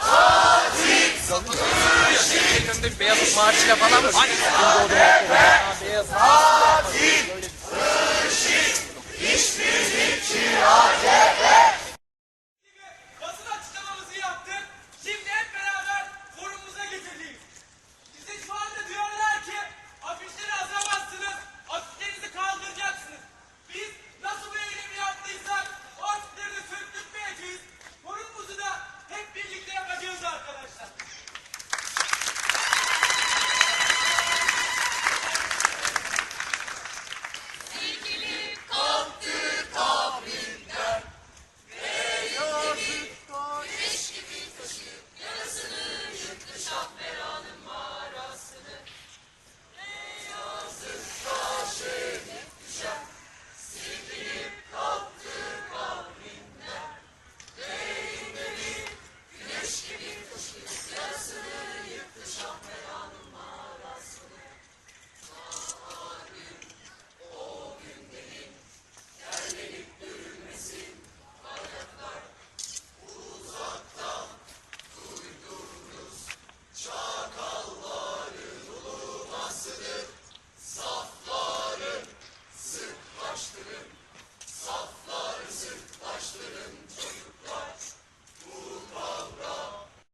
Fatih! Beyaz marşıyla falan mı? Hayır.